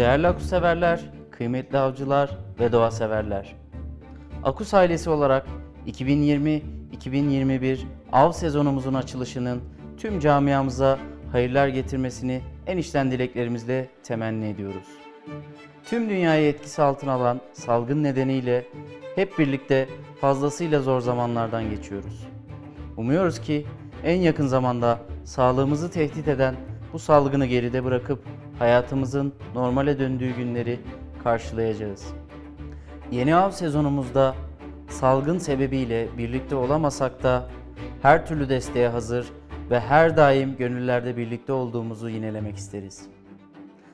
Değerli Akus severler, kıymetli avcılar ve doğa severler. Akus ailesi olarak 2020-2021 av sezonumuzun açılışının tüm camiamıza hayırlar getirmesini en içten dileklerimizle temenni ediyoruz. Tüm dünyayı etkisi altına alan salgın nedeniyle hep birlikte fazlasıyla zor zamanlardan geçiyoruz. Umuyoruz ki en yakın zamanda sağlığımızı tehdit eden bu salgını geride bırakıp hayatımızın normale döndüğü günleri karşılayacağız. Yeni av sezonumuzda salgın sebebiyle birlikte olamasak da her türlü desteğe hazır ve her daim gönüllerde birlikte olduğumuzu yinelemek isteriz.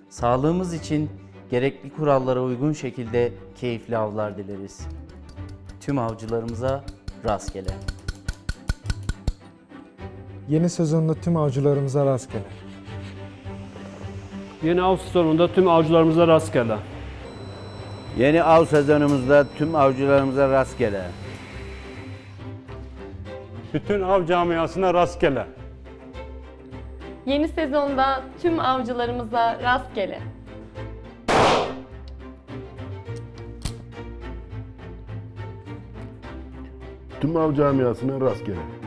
Sağlığımız için gerekli kurallara uygun şekilde keyifli avlar dileriz. Tüm avcılarımıza rastgele. Yeni sezonda tüm avcılarımıza rastgele. Yeni av sezonunda tüm avcılarımıza rastgele. Yeni av sezonumuzda tüm avcılarımıza rastgele. Bütün av camiasına rastgele. Yeni sezonda tüm avcılarımıza rastgele. Tüm av camiasına rastgele.